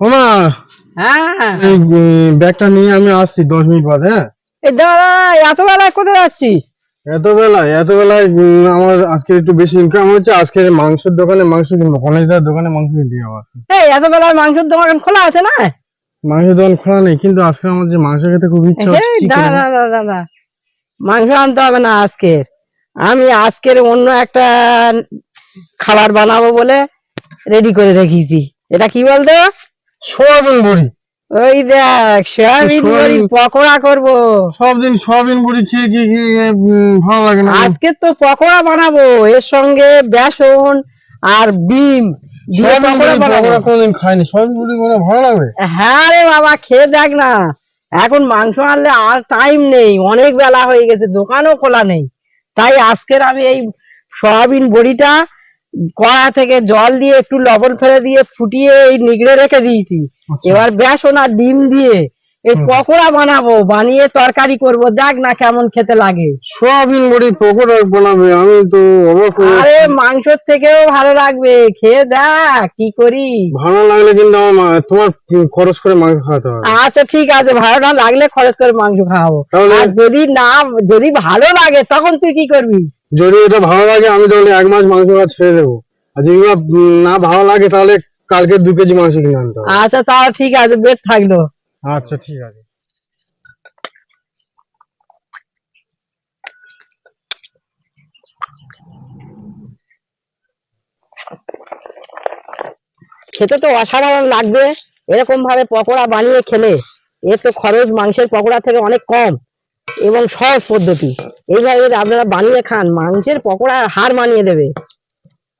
ওমা হ্যাঁ। ব্যাগটা নিয়ে আমি আসছি দশ মিনিট বাদে হ্যাঁ? এই দাদা এত বেলায় কোথায় যাচ্ছিস? এত বেলায় এত বেলায় আমার আজকে একটু বেশি ইনকাম হচ্ছে আজকে মাংসের দোকানে মাংস কিনবো কলেজদার দোকানে মাংস কিনতে যাব আজকে। এই এত বেলায় মাংসের দোকান খোলা আছে না? মাংসের দোকান খোলা নেই কিন্তু আজকে আমার যে মাংস খেতে খুব ইচ্ছা হচ্ছে মাংস আনতে হবে না আজকের। আমি আজকের অন্য একটা খাবার বানাবো বলে রেডি করে রেখেছি। এটা কি বলতো? সোয়াবিন বড়ি। ওই দেখ সয়াবিন বড়ি পকোড়া করব। সব দিন সোয়াবিন বড়ি খেয়ে খেয়ে ভালো লাগে না। আজকে তো পকোড়া বানাবো এর সঙ্গে বেসন আর ডিম কোনোদিন খাইনি। সোয়াবিন বড়ি ভালো লাগবে হ্যাঁ রে বাবা খেয়ে দেখ না। এখন মাংস আনলে আর টাইম নেই অনেক বেলা হয়ে গেছে দোকানও খোলা নেই। তাই আজকের আমি এই সয়াবিন বড়িটা কড়া থেকে জল দিয়ে একটু লবণ ফেলে দিয়ে ফুটিয়ে এই নিগড়ে রেখে দিয়েছি। আচ্ছা। এবার বেসন আর ডিম দিয়ে এই পকোড়া বানাবো বানিয়ে তরকারি করব দেখ না কেমন খেতে লাগে। সোয়াবিন বড়ি পকোড়া বানাবে আমি তো আরে মাংসর থেকেও ভালো লাগবে খেয়ে দেখ কি করি। ভালো লাগলে কিন্তু আমার তোমার খরচ করে মাংস খাওয়াতে হবে। আচ্ছা ঠিক আছে ভালো না লাগলে খরচ করে মাংস খাওয়াবো। আর যদি না যদি ভালো লাগে তখন তুই কি করবি? যদি এটা ভালো লাগে আমি তাহলে এক মাস মাংস খাওয়া ছেড়ে দেবো আর যদি না ভালো লাগে তাহলে কালকে দু কেজি মাংস কিনে আনতে হবে। আচ্ছা তাহলে ঠিক আছে বেশ থাকল। আচ্ছা ঠিক আছে। খেতে তো অসাধারণ লাগবে। এরকম ভাবে পকোড়া বানিয়ে খেলে এর তো খরচ মাংসের পকোড়া থেকে অনেক কম এবং সহজ পদ্ধতি। এইভাবে যদি আপনারা বানিয়ে খান মাংসের পকোড়া হার মানিয়ে দেবে।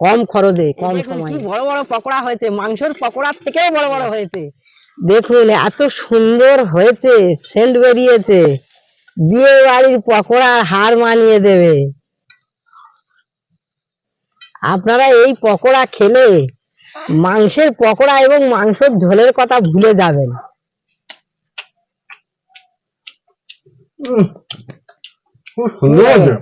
কম খরচে কম সময়ে। বড় বড় পকোড়া হয়েছে মাংসের পকোড়ার থেকেও বড় বড় হয়েছে। দেখুন এত সুন্দর হয়েছে সেন্ট বেরিয়েছে। বিয়ে বাড়ির পকোড়া হার মানিয়ে দেবে। আপনারা এই পকোড়া খেলে মাংসের পকোড়া এবং মাংসের ঝোলের কথা ভুলে যাবেন। খুব সুন্দর। আছে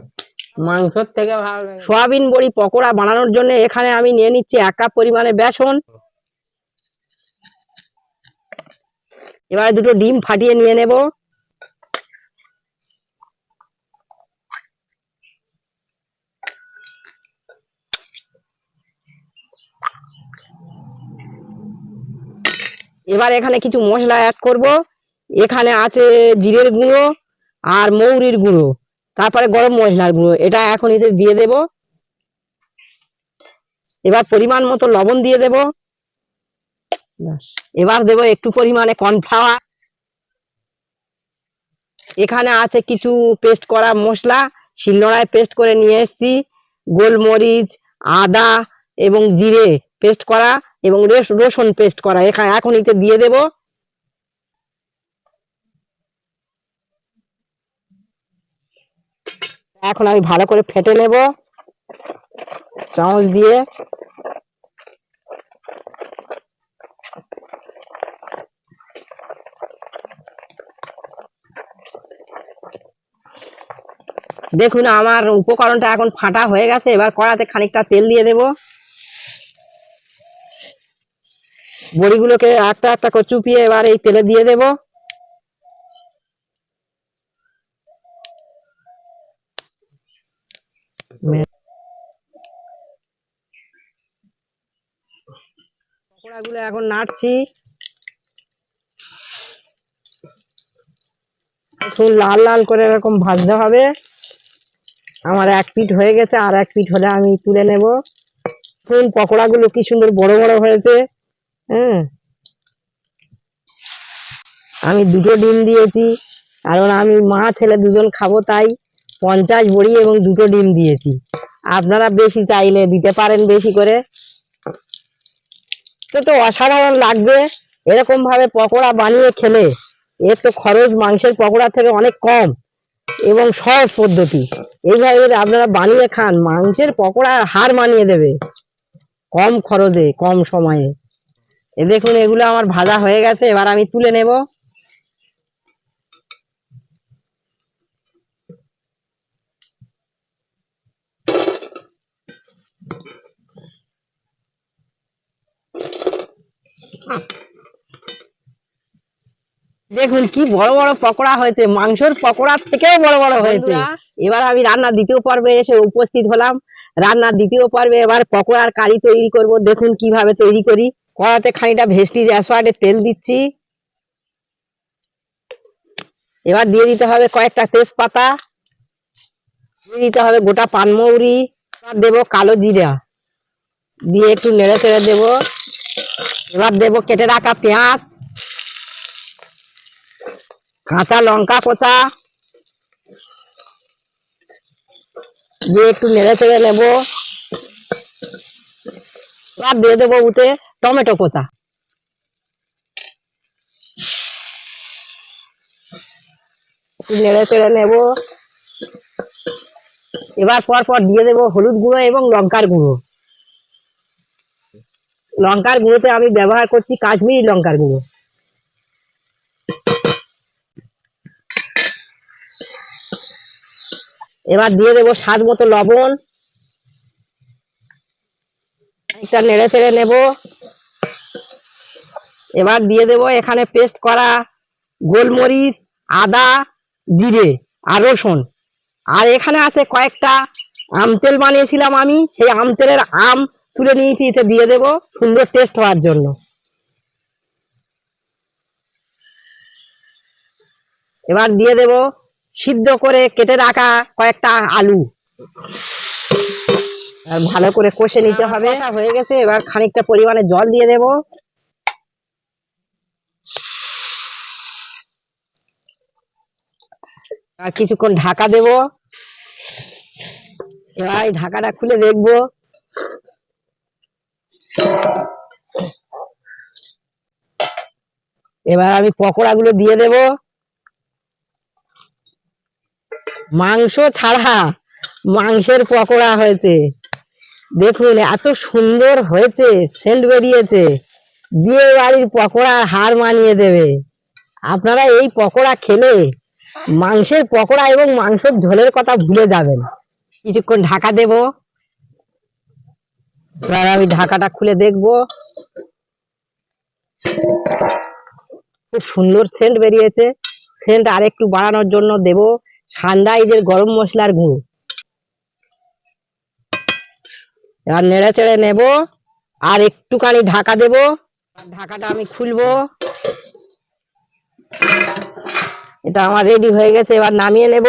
মাংসের থেকে ভালো। সয়াবিন বড়ি পকোড়া বানানোর জন্য এখানে আমি নিয়ে নিচ্ছি এক কাপ পরিমাণে বেসন। এবারে দুটো ডিম ফাটিয়ে নিয়ে নেব। এবার এখানে কিছু মশলা অ্যাড করব। এখানে আছে জিরের গুঁড়ো আর মৌরির গুঁড়ো। তারপরে গরম মশলার গুঁড়ো। এটা এখন এতে দিয়ে দেব। এবার পরিমাণ মতো লবণ দিয়ে দেব। এবার দেব একটু পরিমাণে কর্নফ্লাওয়ার এখানে আছে কিছু পেস্ট করা মশলা। শিলনোড়ায় পেস্ট করে নিয়ে এসেছি। গোলমরিচ, আদা এবং জিরে পেস্ট করা এবং রেস- রসুন পেস্ট করা। এখানে এখন এতে দিয়ে দেব। এখন আমি ভালো করে ফেটে নেব। চামচ দিয়ে। দেখুন, আমার উপকরণটা এখন ফাটা হয়ে গেছে। এবার কড়াতে খানিকটা তেল দিয়ে দেব। বড়িগুলোকে একটা একটা করে চুপিয়ে এবার এই তেলে দিয়ে দেব। পকোড়াগুলো এখন নাড়ছি। একটু লাল লাল করে এরকম ভাজতে হবে। আমার এক পিঠ হয়ে গেছে, আর এক পিঠ হলে আমি তুলে নেব। ফুল পকোড়াগুলো কি সুন্দর বড় বড় হয়েছে হ্যাঁ? আমি দুটো ডিম দিয়েছি, কারণ আমি মা ছেলে দুজন খাব, তাই পঞ্চাশ বড়ি এবং দুটো ডিম দিয়েছি। আপনারা বেশি চাইলে দিতে পারেন বেশি করে। তো তো অসাধারণ লাগবে। এরকম ভাবে পকোড়া বানিয়ে খেলে এর তো খরচ মাংসের পকোড়া থেকে অনেক কম এবং সহজ পদ্ধতি। এইভাবে যদি আপনারা বানিয়ে খান, মাংসের পকোড়া হার মানিয়ে দেবে কম খরচে, কম সময়ে। এ দেখুন, এগুলো আমার ভাজা হয়ে গেছে, এবার আমি তুলে নেব। দেখুন কি বড় বড় পকোড়া হয়েছে মাংসের পকোড়া থেকেও বড় বড় হয়েছে। এবার আমি রান্নার দ্বিতীয় পর্বে এসে উপস্থিত হলাম। রান্নার দ্বিতীয় পর্বে এবার পকোড়ার কারি তৈরি করব। দেখুন কীভাবে তৈরি করি। কড়াতে খানিকটা ভেস্টিজ অ্যাসওয়ার্ডের তেল দিচ্ছি। এবার দিয়ে দিতে হবে কয়েকটা তেজপাতা। দিয়ে দিতে হবে গোটা পানমৌরি এবার দেবো কালো জিরা। দিয়ে একটু নেড়ে চেড়ে দেবো। এবার দেবো কেটে রাখা পেঁয়াজ। কাঁচা লঙ্কা কোচা। দিয়ে একটু নেড়ে চেড়ে নেব। এবার দিয়ে দেবো উঠে টমেটো কোচা। নেড়ে চেড়ে নেব। এবার পর পর দিয়ে দেবো হলুদ গুঁড়ো এবং লঙ্কার গুঁড়ো। লঙ্কার গুঁড়োতে আমি ব্যবহার করছি কাশ্মীরি লঙ্কার গুঁড়ো। এবার দিয়ে দেবো স্বাদ মতো লবণ। একটা নেড়ে চেড়ে নেব। এবার দিয়ে দেবো এখানে পেস্ট করা গোলমরিচ, আদা, জিরে আর রসুন। আর এখানে আছে কয়েকটা আম তেল বানিয়েছিলাম আমি। সেই আম তেলের আম তুলে নিয়েছি, এতে দিয়ে দেবো সুন্দর টেস্ট হওয়ার জন্য। এবার দিয়ে দেবো সিদ্ধ করে কেটে রাখা কয়েকটা আলু। আর ভালো করে কষে নিতে হবে। হয়ে গেছে? এবার খানিকটা পরিমাণে জল দিয়ে দেব। আর কিছুক্ষণ ঢাকা দেব। এবার ঢাকাটা খুলে দেখব। এবার আমি পকোড়া গুলো দিয়ে দেব। মাংস ছাড়া মাংসের পকোড়া হয়েছে। দেখুন, এত সুন্দর হয়েছে, সেন্ট বেরিয়েছে। বিয়ে বাড়ির পকোড়ার হার মানিয়ে দেবে। আপনারা এই পকোড়া খেলে মাংসের পকোড়া এবং মাংসের ঝোলের কথা ভুলে যাবেন। কিছুক্ষণ ঢাকা দেব। এবার আমি ঢাকাটা খুলে দেখব। খুব সুন্দর সেন্ট বেরিয়েছে। সেন্ট আরেকটু বাড়ানোর জন্য দেব। সানরাইজের গরম মশলার গুঁড়ো। এবার নেড়ে চেড়ে নেব আর একটুখানি ঢাকা দেব। ঢাকাটা আমি খুলবো। এটা আমার রেডি হয়ে গেছে এবার নামিয়ে নেব।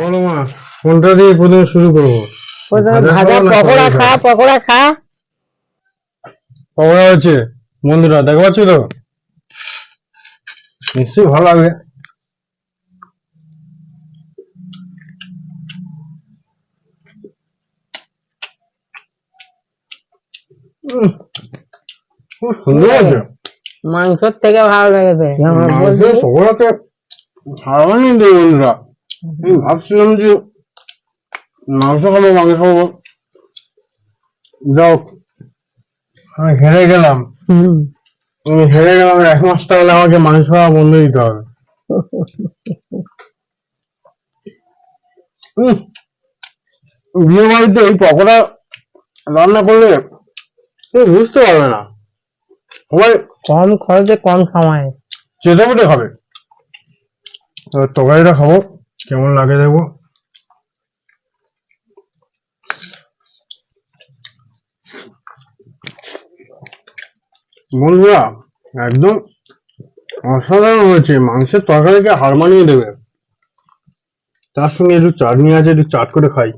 বলো মা কোনটা দিয়ে প্রথমে শুরু করব? ভাজা পকোড়া খা পকোড়া খা। পকোড়া হচ্ছে বন্ধুরা দেখতে পাচ্ছ তো? নিশ্চয়ই ভালো লাগবে। খুব সুন্দর আছে মাংসর থেকে ভালো লেগেছে। পকোড়াতে বন্ধুরা। আমি ভাবছিলাম যে মাংস খাব মাংস খাব। যাও। আমি হেরে গেলাম। হেরে গেলাম এক মাস তাহলে আমাকে মাংস খাওয়া বন্ধ দিতে হবে। বিয়ে বাড়িতে এই পকোড়া রান্না করলে কেউ বুঝতে পারবে না। সবাই কম খরচে কম সময়ে। চেটে পুটে খাবে তরকারিটা খাব কেমন লাগে দেখব। বন্ধুরা একদম অসাধারণ হয়েছে। মাংসের তরকারিকে হার মানিয়ে দেবে। তার সঙ্গে একটু চাটনি আছে একটু চাট করে খাই।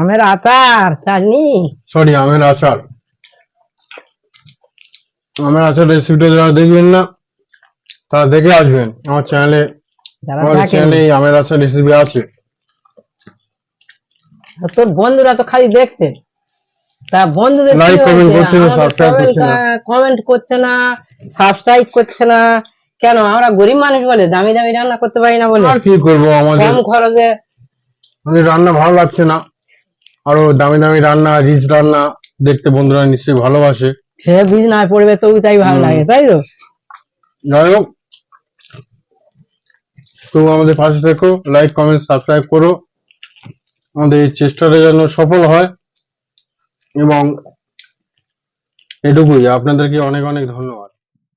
আমের আচার চাটনি? সরি আমের আচার। আমের আচার রেসিপিটা যারা দেখবেন না তারা দেখে আসবেন। আমার চ্যানেলে আমার চ্যানেলে আমের আচার রেসিপি আছে। তোর বন্ধুরা তো খালি দেখছে। তা বন্ধুদের করছে না, করছে না। কমেন্ট করছে না সাবস্ক্রাইব করছে না। কেন? আমরা গরিব মানুষ বলে দামি দামি রান্না করতে পারি না বলে। আর কি করব আমাদের? কম খরচে। আমাদের রান্না ভালো লাগছে না। আরও দামি দামি রান্না রিচ রান্না দেখতে বন্ধুরা নিশ্চয়ই ভালোবাসে। খেয়ে বুঝ না পড়বে তবু তাই ভালো লাগে তাই তো? যাই হোক। তো আমাদের পাশে থেকো লাইক কমেন্ট সাবস্ক্রাইব করো। আমাদের এই চেষ্টাটা যেন সফল হয়। এবং এটুকুই আপনাদেরকে অনেক অনেক ধন্যবাদ।